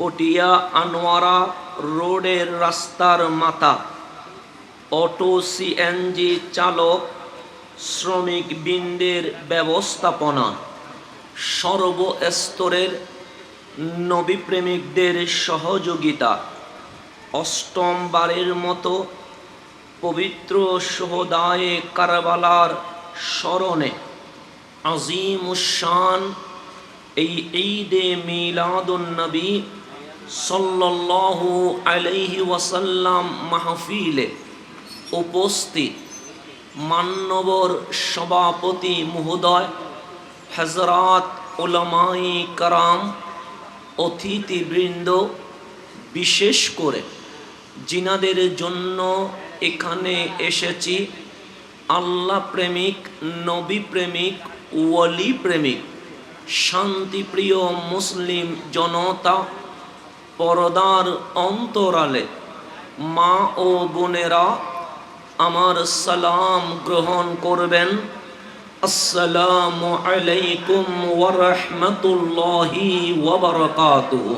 পটিয়া আনোয়ারা রোডের রাস্তার মাথা। অটো সিএনজি চালক, শ্রমিক বৃন্দের ব্যবস্থাপনা। সর্বস্তরের নবীপ্রেমিকদের সহযোগিতা। অষ্টমবারের মতো পবিত্র সোহদায়ে কারবালার স্মরণে আজিম উসান এই ঈদে মিলাদুন নবী সাল্লাল্লাহু আলাইহি ওয়াসাল্লাম মাহফিলে উপস্থিত মান্যবর সভাপতি মহোদয় হজরত ওলামাই কারাম, অতিথিবৃন্দ, বিশেষ করে জিনাদের জন্য এখানে এসেছি। আল্লাহ প্রেমিক, নবী প্রেমিক, ওয়ালি প্রেমিক, শান্তিপ্রিয় মুসলিম জনতা পরদার অন্তরালে মা ও বোনেরা আমার সালাম গ্রহণ করবেন। আসসালামু আলাইকুম ওয়া রাহমাতুল্লাহি ওয়া বারাকাতুহু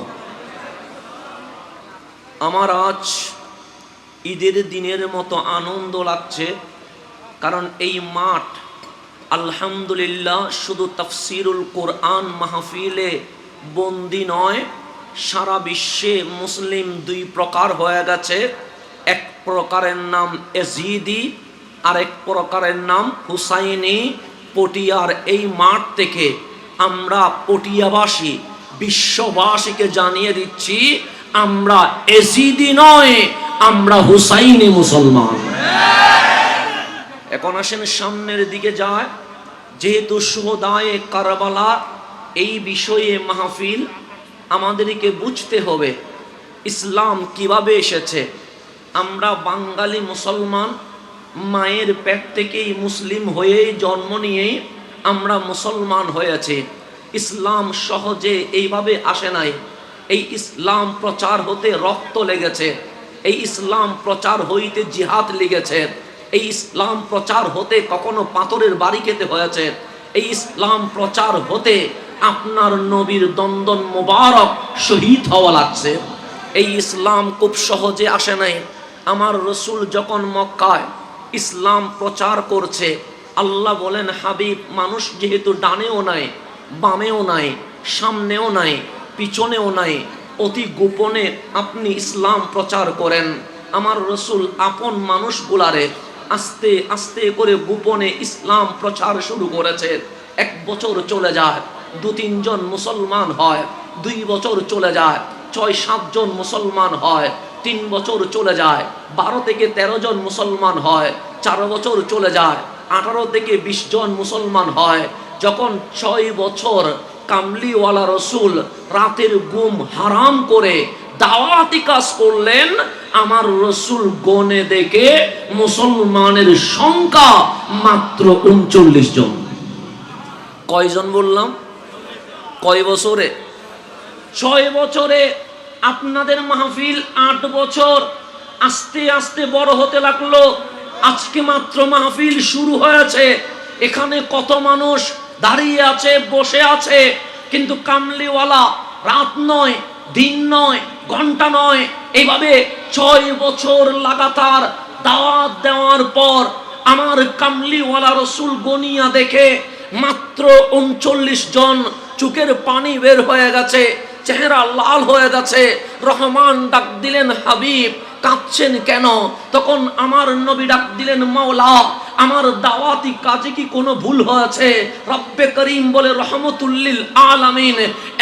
আমার আজ ঈদের দিনের মতো আনন্দ লাগছে, কারণ এই মাঠ আলহামদুলিল্লাহ শুধু তাফসিরুল কোরআন মাহফিলে বন্দি নয় সারা বিশ্বে মুসলিম দুই প্রকার হয়ে গেছে। এক প্রকারের নাম এজিদি আর এক প্রকারের নাম হুসাইনি। পটিয়ার এই মাঠ থেকে আমরা পটিয়াবাসী, বিশ্ববাসীকে জানিয়ে দিচ্ছি, আমরা এজিদি নয়, আমরা হুসাইনি মুসলমান। এখন আসেন সামনের দিকে যায়। যেহেতু সোহদায়ে কারবালা এই বিষয়ে মাহফিল আমাদেরকে বুঝতে হবে ইসলাম কীভাবে এসেছে। আমরা বাঙালি মুসলমান, মায়ের পেট থেকেই মুসলিম হয়েই জন্ম নিয়েই আমরা মুসলমান হয়েছি ইসলাম সহজে এইভাবে আসে নাই। এই ইসলাম প্রচার হতে রক্ত লেগেছে। এই ইসলাম প্রচার হইতে জিহাদ লেগেছে। এই ইসলাম প্রচার হতে কখনো পাথরের বাড়ি খেতে হয়েছে। এই ইসলাম প্রচার হতে আপনার নবীর দন্দন মোবারক শহীদ হওয়া লাগছে। এই ইসলাম খুব সহজে আসে নাই। আমার রসুল যখন মক্কায় ইসলাম প্রচার করছে, আল্লাহ বলেন, হাবিব, মানুষ যেহেতু ডানেও নাই, বামেও নাই, সামনেও নাই, পিছনেও নাই, অতি গোপনে আপনি ইসলাম প্রচার করেন। আমার রসুল আপন মানুষগুলারে আস্তে আস্তে করে গোপনে ইসলাম প্রচার শুরু করেছে। এক বছর চলে যায় দু তিনজন মুসলমান হয়, দুই বছর চলে যায় ছয় সাতজন মুসলমান হয়, তিন বছর চলে যায়, বারো থেকে তেরো জন মুসলমান হয়, চার বছর চলে যায়, আঠারো থেকে বিশ জন মুসলমান হয়। যখন ছয় বছর কামলিওয়ালা রসুল রাতের গুম হারাম করে দাওয়াতি কাজ করলেন, আমার রসুল গনে দেখে মুসলমানের সংখ্যা মাত্র উনচল্লিশ জন। কয়জন বললাম? কয় বছরে? ছয় বছরে আপনাদের মাহফিল আট বছর। আস্তে আস্তে বড় হতে লাগল। আজকে মাত্র মাহফিল শুরু হয়েছে। এখানে কত মানুষ দাঁড়িয়ে আছে, বসে আছে। কিন্তু কামলিওয়ালা রাত নয়, দিন নয়, ঘণ্টা নয় এইভাবে ছয় বছর লাগাতার দাওয়াত দেওয়ার পর আমার কামলিওয়ালা রসুল গনিয়া দেখে মাত্র উনচল্লিশ জন চুকের পানি বের হয়ে গেছে, চেহারা লাল হয়ে গেছে। রহমান ডাক দিলেন, হাবিব, কাঁদছেন কেন? তখন আমার নবী ডাক দিলেন, মাওলা, আমার দাওয়াতি কাজে কি কোনো ভুল হয়েছে? রব্বে করিম বলে, রহমতুল্লিল আলামিন,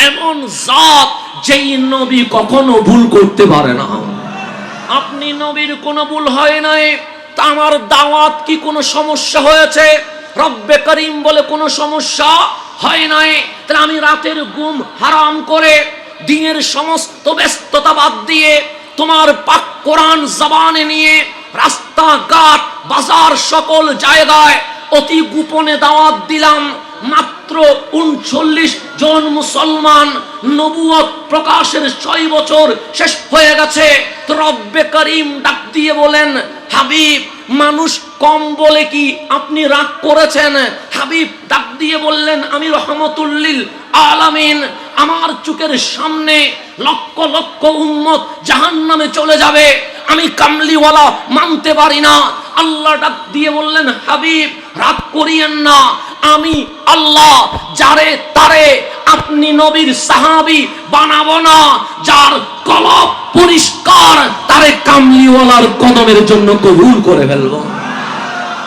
এমন জাত যেই নবী কখনো ভুল করতে পারে না। আপনি নবীর কোনো ভুল হয় নাই আমার দাওয়াত কি কোনো সমস্যা হয়েছে? রব্বে করিম বলে, কোনো সমস্যা? হয় নাই? তাহলে আমি রাতের ঘুম হারাম করে দিনের সমস্ত ব্যস্ততা বাদ দিয়ে তোমার পাক কোরআন জবানে নিয়ে রাস্তাঘাট, বাজার সকল জায়গায় অতি গোপনে দাওয়াত দিলাম। মাত্র উনচল্লিশ জন মুসলমান নবুয়ত প্রকাশের ছয় বছর শেষ হয়ে গেছে। রব্বে করিম ডাক দিয়ে বলেন, হাবিব, মানুষ কম বলে কি আপনি রাগ করেছেন? হাবিব ডাক দিয়ে বললেন, আমি রহমতুল্লিল আলামিন, আমার চোখের সামনে লক্ষ লক্ষ উম্মত জাহান নামে চলে যাবে। আমি কামলিওয়ালা মানতে পারি না। আল্লাহ ডাক দিয়ে বললেন, হাবিব, রাগ করিয়েন না। আমি আল্লাহ যারে তারে আপনি নবীর সাহাবি বানাবো না, যার কলব পরিষ্কার তারে কামলিওয়ালার কদমের জন্য কবুল করে ফেলব।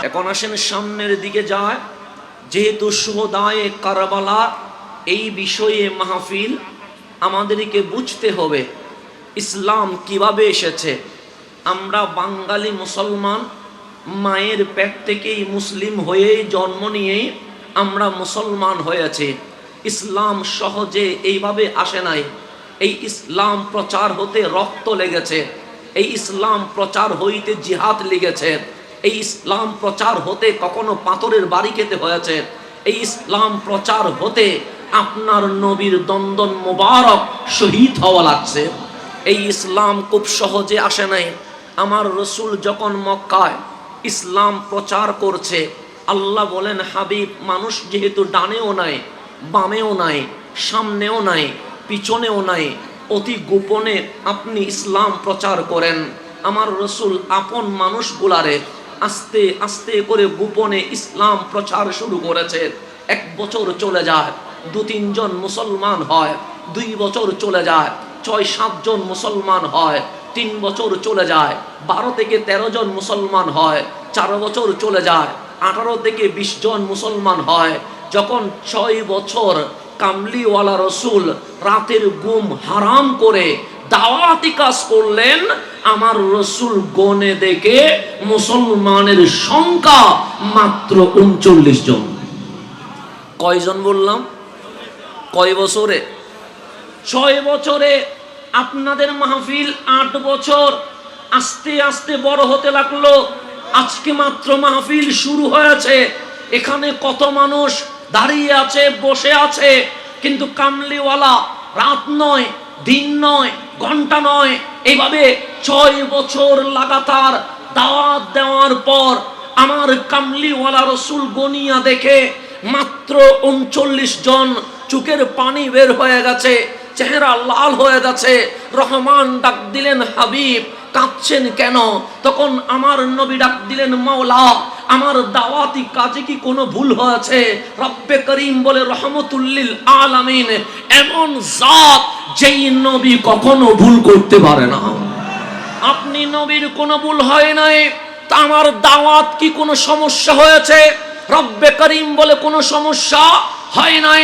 এখন আসেন সামনের দিকে যায়। যেহেতু সোহদায়ে কারবালা, এই বিষয়ে মাহফিল আমাদেরকে বুঝতে হবে, ইসলাম কীভাবে এসেছে। আমরা বাঙালি মুসলমান, মায়ের পেট থেকেই মুসলিম হয়েই জন্ম নিয়েই আমরা মুসলমান হয়েছি। ইসলাম সহজে এইভাবে আসে নাই। এই ইসলাম প্রচার হতে রক্ত লেগেছে। এই ইসলাম প্রচার হইতে জিহাদ লেগেছে। এই ইসলাম প্রচার হতে কখনো পাথরের বাড়ি খেতে হয়েছে। এই ইসলাম প্রচার হতে আপনার নবীর দন্দন মোবারক শহীদ হওয়া লাগছে। এই ইসলাম খুব সহজে আসে নাই। আমার রসুল যখন মক্কায় ইসলাম প্রচার করছে, আল্লাহ বলেন, হাবিব, মানুষ যেহেতু ডানেও নাই, বামেও নাই, সামনেও নাই, পিছনেও নাই, অতি গোপনে আপনি ইসলাম প্রচার করেন। আমার রসুল আপন মানুষগুলারে আস্তে আস্তে করে গোপনে ইসলাম প্রচার শুরু করেছে। এক বছর চলে যায়, দু তিনজন মুসলমান হয়, দুই বছর চলে যায়, ছয় সাতজন মুসলমান হয়, তিন বছর চলে যায়, বারো থেকে তেরো জন মুসলমান হয়, চার বছর চলে যায়, আঠারো থেকে বিশ জন মুসলমান হয়। যখন ছয় বছর কামলিওয়ালা রসুল রাতের গুম হারাম করে দাওয়াতি কাজ করলেন, আমার রসুল গনে দেখে মুসলমানের সংখ্যা মাত্র উনচল্লিশ জন। কয়জন বললাম? কয় বছরে? ছয় বছরে। আপনাদের মাহফিল আট বছর। আস্তে আস্তে বড় হতে লাগল। আজকে মাত্র মাহফিল শুরু হয়েছে। এখানে কত মানুষ দাঁড়িয়ে আছে, বসে আছে। কিন্তু কামলিওয়ালা রাত নয় দিন নয়, ঘণ্টা নয় এইভাবে ছয় বছর লাগাতার দাওয়াত দেওয়ার পর আমার কামলিওয়ালা রসুল গনিয়া দেখে মাত্র উনচল্লিশ জন চোখের পানি বের হয়ে গেছে, চেহারা লাল হয়ে গেছে, রহমান ডাক দিলেন হাবিব, কাঁদছেন কেন? তখন আমার নবী ডাক দিলেন মাওলা আমার দাওয়াতি কাজে কি কোনো ভুল হয়েছে? রব্বে করিম বলে রহমতুল্লিল আলামিন, এমন জাত যেই নবী কখনো ভুল করতে পারে না। আপনি নবীর কোনো ভুল হয় নাই, তা আমার দাওয়াত কি কোনো সমস্যা হয়েছে? রব্বে করিম বলে কোনো সমস্যা হয় নাই?